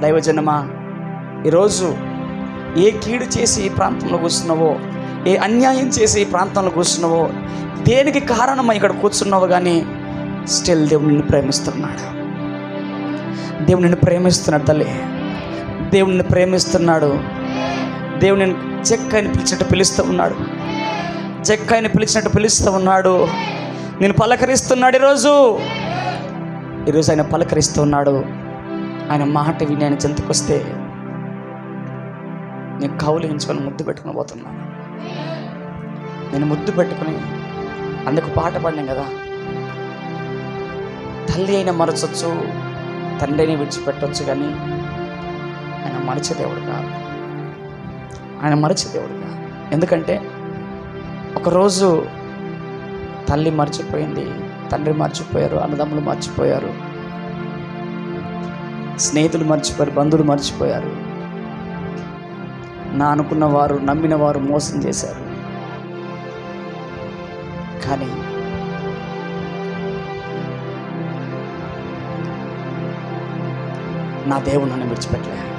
దైవజనమా? ఈరోజు ఏ కీడు చేసి ఈ ప్రాంతంలో కూర్చున్నావో ఏ అన్యాయం చేసి ఈ ప్రాంతంలో కూర్చున్నావో దేనికి కారణమై ఇక్కడ కూర్చున్నావు కానీ స్టిల్ దేవుడు నిన్ను ప్రేమిస్తున్నాడు. దేవుడు నిన్ను ప్రేమిస్తున్నాడు తల్లి. దేవుడు నిన్ను ప్రేమిస్తున్నాడు. దేవుడు నేను చెక్ పిలిచినట్టు పిలుస్తూ ఉన్నాడు. చెక్ పిలిచినట్టు పిలుస్తూ ఉన్నాడు. నేను పలకరిస్తున్నాడు ఈరోజు. ఈరోజు ఆయన పలకరిస్తూ ఉన్నాడు. ఆయన మాట విని ఆయన చెంతకొస్తే నేను కౌలించుకొని ముద్దు పెట్టుకుని పోతున్నాను నేను ముద్దు పెట్టుకుని అందుకు పాట పాడినాం కదా. తల్లి అయినా మరచొచ్చు తండ్రి విడిచిపెట్టవచ్చు కానీ ఆయన మరచే దేవుడు కాదు. ఆయన మరచే దేవుడు కాదు. ఎందుకంటే ఒకరోజు తల్లి మర్చిపోయింది తండ్రి మర్చిపోయారు అన్నదమ్ములు మర్చిపోయారు స్నేహితులు మర్చిపోయారు బంధువులు మర్చిపోయారు. నా అనుకున్న వారు నమ్మిన వారు మోసం చేశారు. కానీ నా దేవుడు నన్ను విడిచిపెట్టలే.